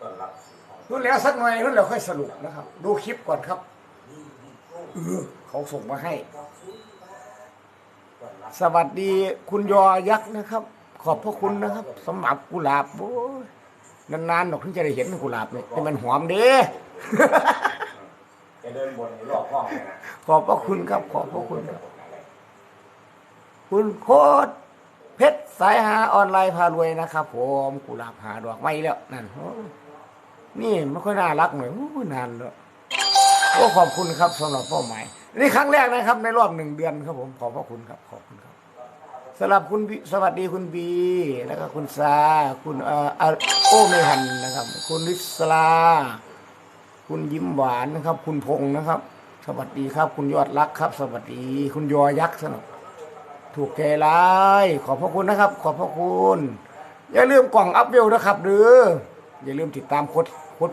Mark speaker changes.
Speaker 1: ต้อนรับ
Speaker 2: นู่นแล้วสักหน่อยนู่นแล้วค่อยสรุปนะครับ ดูคลิปก่อนครับเออเขาส่งมาให้
Speaker 1: ต้อนรับ
Speaker 2: สวัสดีคุณยอยักษ์นะครับ ขอบพระคุณนะครับสำหรับกุหลาบโอ้ยนานๆหรอกถึงจะได้เห็นกุหลาบเนี่ยแต่มันหอมเด้
Speaker 1: จะเดินบนรอบห้องเลยนะ
Speaker 2: ขอบพระคุณครับ ขอบพระคุณครับ คุณโคตรเพชรสายหาออนไลน์พารวยนะครับผมกุหลาบหาดอกไม้แล้วนั่นโอ้ย นี่ไม่ค่อยน่ารักหน่อยโอ้ยนานแล้วโอ้ขอบคุณครับสำหรับเป้าหมาย นี่ครั้งแรกนะครับ ในรอบหนึ่งเดือนครับผมขอบพระคุณครับ ขอบคุณครับสำหรับคุณสวัสดีคุณบี แล้วก็คุณซา คุณเอ่ออะโอเมหันนะครับ คุณริศลา คุณยิ้มหวานนะครับ คุณพงษ์นะครับ สวัสดีครับ คุณยอดรักครับ สวัสดี คุณยอยักษ์สนับถูกใจร้ายขอบพระคุณนะครับ ขอบพระคุณ อย่าลืมกล่องอัพเวลนะครับหรือ อย่าลืมติดตามโค้ด